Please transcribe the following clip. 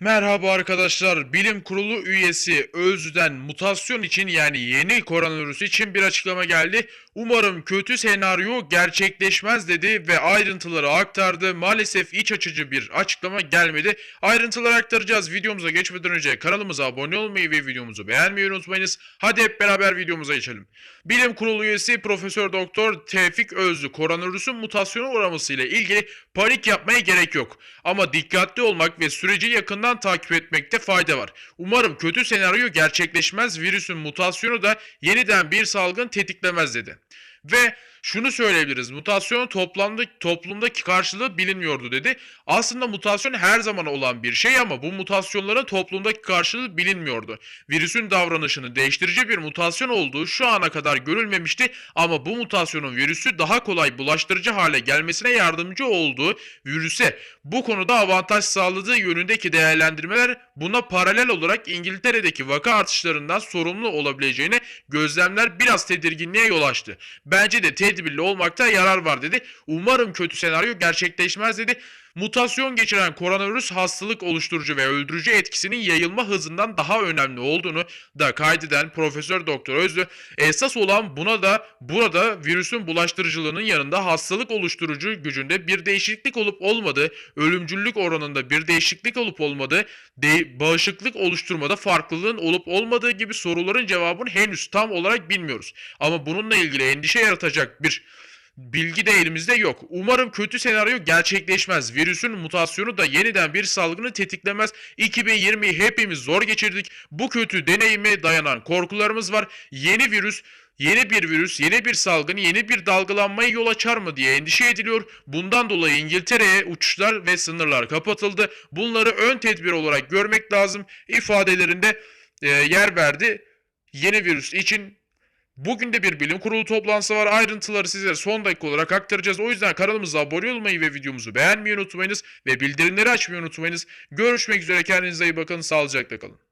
Merhaba arkadaşlar. Bilim Kurulu üyesi Özden mutasyon için yani yeni koronavirüs için bir açıklama geldi. Umarım kötü senaryo gerçekleşmez dedi ve ayrıntıları aktardı. Maalesef iç açıcı bir açıklama gelmedi. Ayrıntıları aktaracağız. Videomuza geçmeden önce kanalımıza abone olmayı ve videomuzu beğenmeyi unutmayınız. Hadi hep beraber videomuza geçelim. Bilim Kurulu üyesi Profesör Doktor Tevfik Özlü koronavirüsün mutasyona uğraması ile ilgili panik yapmaya gerek yok. Ama dikkatli olmak ve süreci yakından takip etmekte fayda var. Umarım kötü senaryo gerçekleşmez, virüsün mutasyonu da yeniden bir salgın tetiklemez dedi. Ve şunu söyleyebiliriz. Mutasyonun toplamda, toplumdaki karşılığı bilinmiyordu dedi. Aslında mutasyon her zaman olan bir şey ama bu mutasyonların toplumdaki karşılığı bilinmiyordu. Virüsün davranışını değiştirici bir mutasyon olduğu şu ana kadar görülmemişti ama bu mutasyonun virüsü daha kolay bulaştırıcı hale gelmesine yardımcı olduğu virüse bu konuda avantaj sağladığı yönündeki değerlendirmeler buna paralel olarak İngiltere'deki vaka artışlarından sorumlu olabileceğine gözlemler biraz tedirginliğe yol açtı. Bence de tedbirli olmakta yarar var dedi. Umarım kötü senaryo gerçekleşmez dedi. Mutasyon geçiren koronavirüs hastalık oluşturucu ve öldürücü etkisinin yayılma hızından daha önemli olduğunu da kaydeden Profesör Doktor Özlü esas olan buna da burada virüsün bulaştırıcılığının yanında hastalık oluşturucu gücünde bir değişiklik olup olmadığı, ölümcüllük oranında bir değişiklik olup olmadığı, de- bağışıklık oluşturmada farklılığın olup olmadığı gibi soruların cevabını henüz tam olarak bilmiyoruz. Ama bununla ilgili endişe yaratacak bir Bilgi de elimizde yok. Umarım kötü senaryo gerçekleşmez. Virüsün mutasyonu da yeniden bir salgını tetiklemez. 2020'yi hepimiz zor geçirdik. Bu kötü deneyime dayanan korkularımız var. Yeni virüs Yeni bir virüs, yeni bir salgın, yeni bir dalgalanmaya yol açar mı diye endişe ediliyor. Bundan dolayı İngiltere'ye uçuşlar ve sınırlar kapatıldı. Bunları ön tedbir olarak görmek lazım ifadelerinde e, yer verdi. Yeni virüs için Bugün de bir bilim kurulu toplantısı var. Ayrıntıları sizlere son dakika olarak aktaracağız. O yüzden kanalımıza abone olmayı ve videomuzu beğenmeyi unutmayınız. Ve bildirimleri açmayı unutmayınız. Görüşmek üzere. Kendinize iyi bakın. Sağlıcakla kalın.